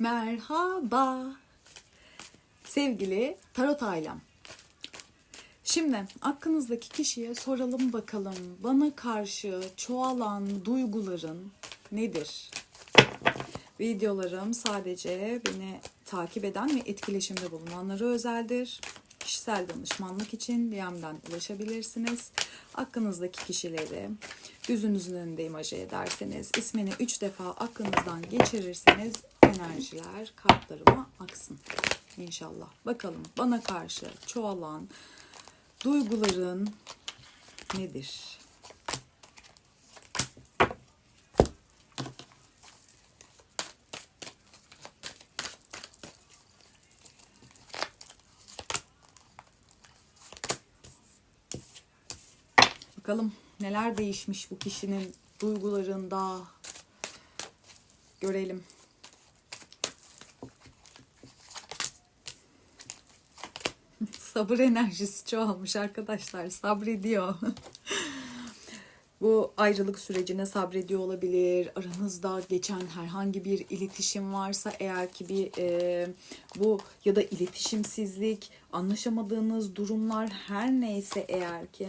Merhaba. Sevgili tarot ailem. Şimdi aklınızdaki kişiye soralım bakalım. Bana karşı çoğalan duyguların nedir? Videolarım sadece beni takip eden ve etkileşimde bulunanlara özeldir. Kişisel danışmanlık için DM'den ulaşabilirsiniz. Aklınızdaki kişileri gözünüzün önünde imajı ederseniz, ismini 3 defa aklınızdan geçirirseniz enerjiler kartlarıma aksın. İnşallah. Bakalım bana karşı çoğalan duyguların nedir? Bakalım neler değişmiş bu kişinin duygularında. Görelim. Sabır enerjisi çoğalmış arkadaşlar. Sabrediyor. Bu ayrılık sürecine sabrediyor olabilir. Aranızda geçen herhangi bir iletişim varsa eğer ki bir e, bu ya da iletişimsizlik, anlaşamadığınız durumlar her neyse eğer ki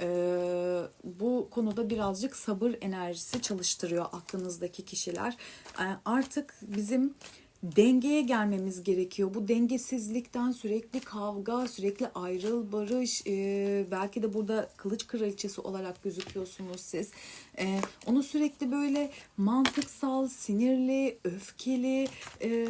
ee, bu konuda birazcık sabır enerjisi çalıştırıyor aklınızdaki kişiler. Ee, artık bizim dengeye gelmemiz gerekiyor. Bu dengesizlikten sürekli kavga, sürekli ayrıl, barış, e, belki de burada kılıç kraliçesi olarak gözüküyorsunuz siz. E, onu sürekli böyle mantıksal, sinirli, öfkeli, e,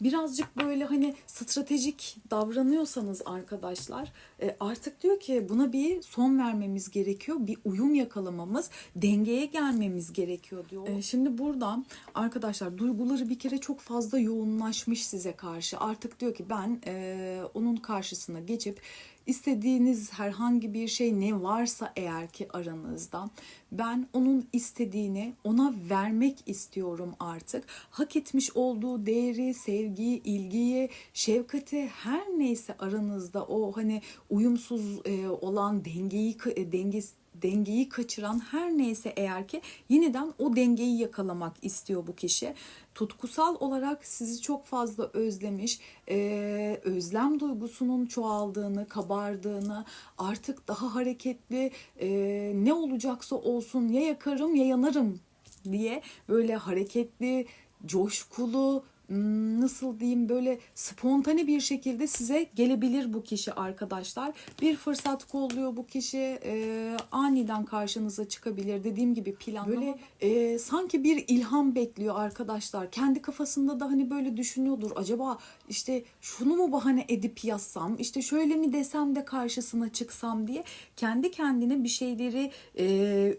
birazcık böyle hani stratejik davranıyorsanız arkadaşlar e, artık diyor ki buna bir son vermemiz gerekiyor. Bir uyum yakalamamız, dengeye gelmemiz gerekiyor diyor. E, şimdi burada arkadaşlar duyguları bir kere çok fazla yoğunlaşmış size karşı. Artık diyor ki ben e, onun karşısına geçip istediğiniz herhangi bir şey ne varsa eğer ki aranızda ben onun istediğini ona vermek istiyorum artık. Hak etmiş olduğu değeri, sevgiyi, ilgiyi, şefkati her neyse aranızda o hani uyumsuz e, olan dengeyi e, dengesi dengeyi kaçıran her neyse eğer ki yeniden o dengeyi yakalamak istiyor bu kişi. Tutkusal olarak sizi çok fazla özlemiş, e, özlem duygusunun çoğaldığını, kabardığını, artık daha hareketli e, ne olacaksa olsun ya yakarım ya yanarım diye böyle hareketli, coşkulu, nasıl diyeyim böyle spontane bir şekilde size gelebilir bu kişi arkadaşlar. Bir fırsat kolluyor bu kişi e, aniden karşınıza çıkabilir dediğim gibi plan böyle e, sanki bir ilham bekliyor arkadaşlar. Kendi kafasında da hani böyle düşünüyordur acaba işte şunu mu bahane edip yazsam işte şöyle mi desem de karşısına çıksam diye kendi kendine bir şeyleri e,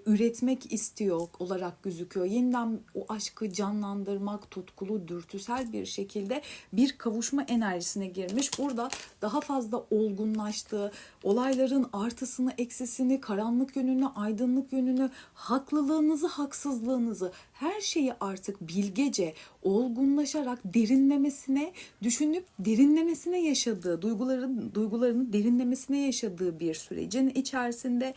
üretmek istiyor olarak gözüküyor. Yeniden o aşkı canlandırmak tutkulu dürtüsel bir şekilde bir kavuşma enerjisine girmiş. Burada daha fazla olgunlaştığı, olayların artısını, eksisini, karanlık yönünü, aydınlık yönünü, haklılığınızı, haksızlığınızı her şeyi artık bilgece, olgunlaşarak derinlemesine düşünüp derinlemesine yaşadığı, duyguların duygularını derinlemesine yaşadığı bir sürecin içerisinde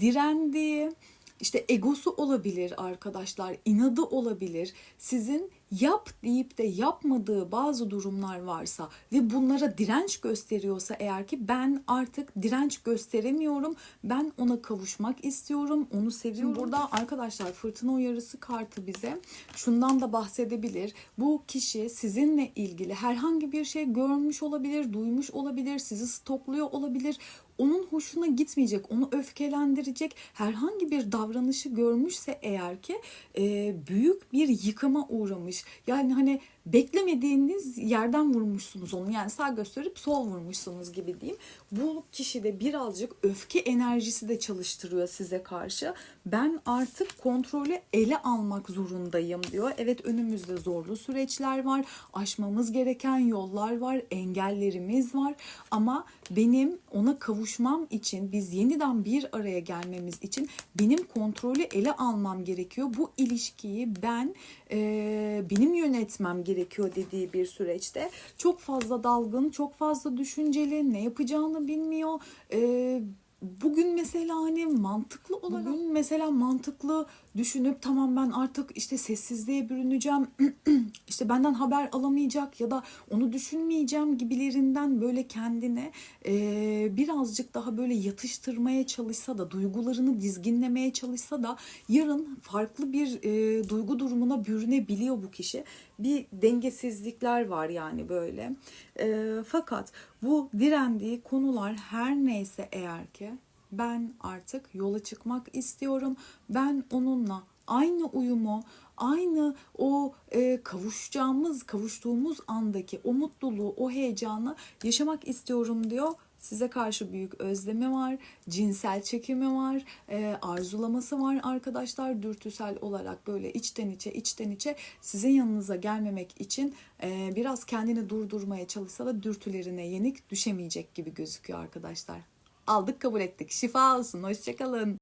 direndiği, işte egosu olabilir arkadaşlar, inadı olabilir. Sizin yap deyip de yapmadığı bazı durumlar varsa ve bunlara direnç gösteriyorsa eğer ki ben artık direnç gösteremiyorum. Ben ona kavuşmak istiyorum. Onu seviyorum. Burada arkadaşlar fırtına uyarısı kartı bize şundan da bahsedebilir. Bu kişi sizinle ilgili herhangi bir şey görmüş olabilir, duymuş olabilir, sizi stokluyor olabilir onun hoşuna gitmeyecek, onu öfkelendirecek herhangi bir davranışı görmüşse eğer ki e, büyük bir yıkıma uğramış. Yani hani beklemediğiniz yerden vurmuşsunuz onu. Yani sağ gösterip sol vurmuşsunuz gibi diyeyim. Bu kişi de birazcık öfke enerjisi de çalıştırıyor size karşı. Ben artık kontrolü ele almak zorundayım diyor. Evet önümüzde zorlu süreçler var. Aşmamız gereken yollar var. Engellerimiz var. Ama benim ona kavuşmam için biz yeniden bir araya gelmemiz için benim kontrolü ele almam gerekiyor. Bu ilişkiyi ben e, benim yönetmem gerekiyor dediği bir süreçte çok fazla dalgın, çok fazla düşünceli, ne yapacağını bilmiyor. E, bugün mesela hani mantıklı olarak bugün mesela mantıklı düşünüp tamam ben artık işte sessizliğe bürüneceğim işte benden haber alamayacak ya da onu düşünmeyeceğim gibilerinden böyle kendine e, birazcık daha böyle yatıştırmaya çalışsa da duygularını dizginlemeye çalışsa da yarın farklı bir e, duygu durumuna bürünebiliyor bu kişi. Bir dengesizlikler var yani böyle. E, fakat bu direndiği konular her neyse eğer ki ben artık yola çıkmak istiyorum. Ben onunla aynı uyumu, aynı o e, kavuşacağımız, kavuştuğumuz andaki o mutluluğu, o heyecanı yaşamak istiyorum diyor. Size karşı büyük özlemi var, cinsel çekimi var, e, arzulaması var arkadaşlar. Dürtüsel olarak böyle içten içe, içten içe sizin yanınıza gelmemek için e, biraz kendini durdurmaya çalışsa da dürtülerine yenik düşemeyecek gibi gözüküyor arkadaşlar. Aldık kabul ettik. Şifa olsun. Hoşçakalın.